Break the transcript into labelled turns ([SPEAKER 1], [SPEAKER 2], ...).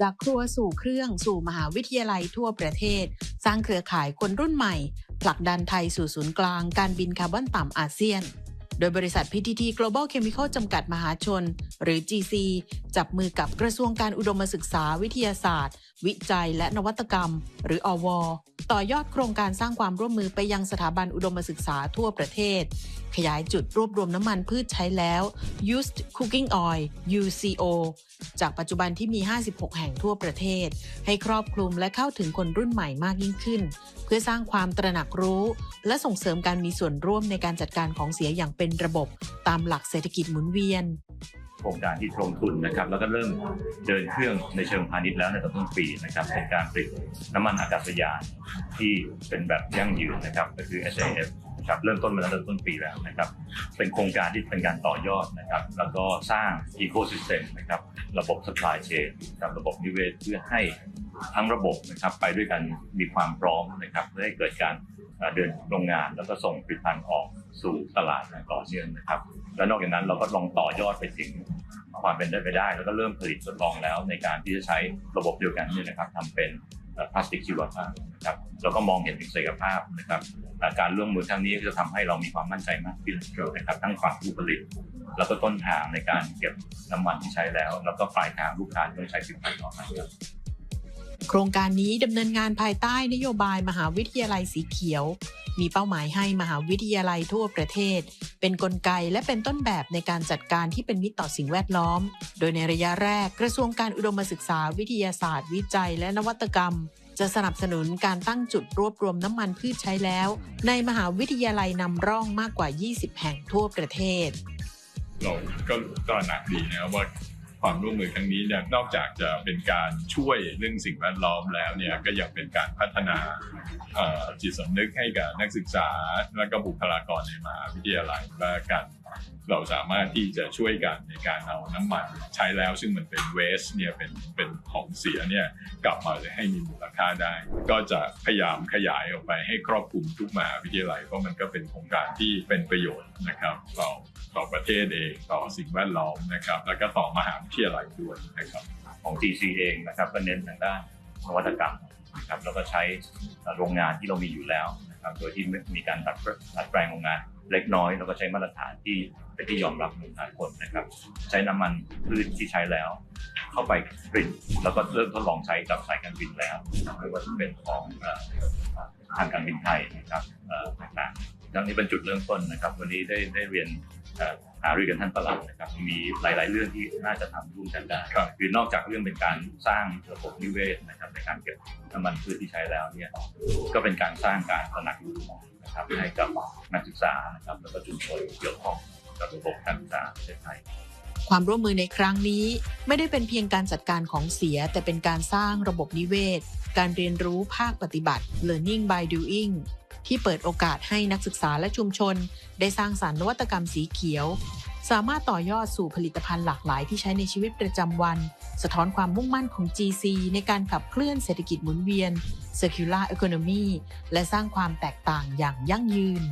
[SPEAKER 1] จากครัวสู่เครื่องสู่มหาวิทยาลัยทั่วประเทศ สร้างเครือข่ายคนรุ่นใหม่ ผลักดันไทยสู่ศูนย์กลางการบินคาร์บอนต่ำอาเซียน โดยบริษัท PTT Global Chemical จำกัดมหาชน หรือ GC จับมือกับกระทรวงการอุดมศึกษาวิทยาศาสตร์ วิจัยและนวัตกรรม หรืออว ต่อยอดโครงการสร้างความร่วมมือไปยังสถาบันอุดมศึกษาทั่วประเทศ ขยายจุดรวบรวมน้ำมันพืชใช้แล้ว Used Cooking Oil UCO จากปัจจุบันที่มี 56 แห่งทั่วประเทศ ให้ครอบคลุมและเข้าถึงคนรุ่นใหม่มากยิ่งขึ้น เพื่อสร้างความตระหนักรู้ และส่งเสริมการมีส่วนร่วมในการจัดการของเสียอย่างเป็นระบบตามหลักเศรษฐกิจหมุนเวียน
[SPEAKER 2] โครงการที่ลงทุนนะครับแล้วก็เริ่มเดินเครื่องในเชิงพาณิชย์แล้วในต้นปีนะครับเป็นการผลิตน้ำมันอากาศยานที่เป็นแบบยั่งยืนนะครับก็คือ SAF ครับเริ่มต้นมาตั้งแต่มต้นปีแล้วนะครับ เป็นโครงการที่เป็นการต่อยอดนะครับ แล้วก็สร้าง Ecosystem นะครับ ระบบ supply chain กับระบบนิเวศเพื่อให้ทั้งระบบนะครับไปด้วยกันมีความพร้อมนะครับ เพื่อให้เกิดการเดินโรงงานแล้วก็ส่งผลิตภัณฑ์ออก สู่ตลาดต่อเนื่องนะครับ แล้วนอกจากนั้นเราก็ลองต่อยอดไปถึงความเป็นได้ไปได้ แล้วก็เริ่มผลิตทดลองแล้วในการที่จะใช้ระบบเดียวกันนี่นะครับทำเป็นพลาสติกชีวภาพนะครับเราก็มองเห็นถึงศักยภาพนะครับการร่วมมือครั้งนี้ก็จะทำให้เรามีความมั่นใจมากขึ้นนะครับทั้งฝั่งผู้ผลิต แล้วก็ต้นทางในการเก็บน้ำมันที่ใช้แล้ว แล้วก็ปลายทางลูกค้าที่ต้องใช้ผลิตภัณฑ์ต่อไปครับ
[SPEAKER 1] โครงการนี้ดำเนินงานภายใต้นโยบายมหาวิทยาลัยสีเขียว มีเป้าหมายให้มหาวิทยาลัยทั่วประเทศ เป็นนกลไกและเป็นต้นแบบในการจัดการที่เป็นมิตรต่อสิ่งแวดล้อม โดยในระยะแรกกระทรวงการอุดมศึกษาวิทยาศาสตร์ วิจัย และนวัตกรรม จะสนับสนุนการตั้งจุดรวบรวมน้ำมันพืชใช้แล้ว ในมหาวิทยาลัยนำร่องมากกว่า 20 แห่งทั่วประเทศ
[SPEAKER 3] เราก็ตระหนักดีนะครับว่า ความร่วมมือครั้งนี้เนี่ยนอกจากจะเป็นการช่วยเรื่องสิ่งแวดล้อมแล้วเนี่ยก็ยังเป็นการพัฒนาจิตสำนึกให้กับนักศึกษาและก็บุคลากรในมหาวิทยาลัยและการ เราสามารถที่จะช่วยกันในการเอาน้ำมันใช้แล้ว ซึ่งมันเป็นเวสเนี่ยเป็นเป็นของเสียเนี่ยกลับมาให้มีมูลค่าได้ ก็จะพยายามขยายออกไปให้ครอบคลุมทุกมหาวิทยาลัยเพราะมันก็เป็นโครงการที่เป็นประโยชน์นะครับ ต่อต่อประเทศเองต่อสิ่งแวดล้อมนะครับ แล้วก็ต่อมหาวิทยาลัยด้วยนะครับ
[SPEAKER 2] ของ GC เองนะครับก็เน้นทางด้านนวัตกรรมนะครับแล้วก็ใช้โรงงานที่เรามีอยู่แล้วนะครับโดยที่มีการดัดดัดแปลงโรงงาน เล็กน้อยแล้วก็ใช้มาตรฐานที่เป็นที่ยอมรับของหลายคนนะครับ ใช้น้ำมันพืชที่ใช้แล้ว เข้าไปผลิตแล้วก็เริ่มทดลองใช้กับสายการบินแล้วไม่ว่าจะเป็นของทางการบินไทยนะครับต่างๆดังนี้เป็นจุดเริ่มต้นนะครับ วันนี้ได้ได้เรียนหารือกันท่านประหลัดนะครับมีหลาย ๆ เรื่องที่น่าจะทำร่วมกันได้คือนอกจากเรื่องเป็นการสร้างระบบนิเวศนะครับในการเก็บน้ำมันพืชที่ใช้แล้วเนี่ยก็เป็นการสร้างการตระหนักรู้ นะครับให้กับนักศึกษานะครับแล้วก็ชุมชนเกี่ยวข้องกับระบบการศึกษาประเทศไทย
[SPEAKER 1] ความร่วมมือในครั้งนี้ไม่ได้เป็นเพียงการจัดการของเสีย แต่เป็นการสร้างระบบนิเวศ การเรียนรู้ภาคปฏิบัติ learning by doing ที่เปิดโอกาสให้นักศึกษาและชุมชน ได้สร้างสารรค์นวัตกรรมสีเขียว สามารถต่อยอดสู่ผลิตภัณฑ์หลากหลายที่ใช้ในชีวิตประจำวัน สะท้อนความมุ่งมั่นของ GC ในการขับเคลื่อนเศรษฐกิจหมุนเวียน circular economy และสร้างความแตกต่างอย่างยั่งยืน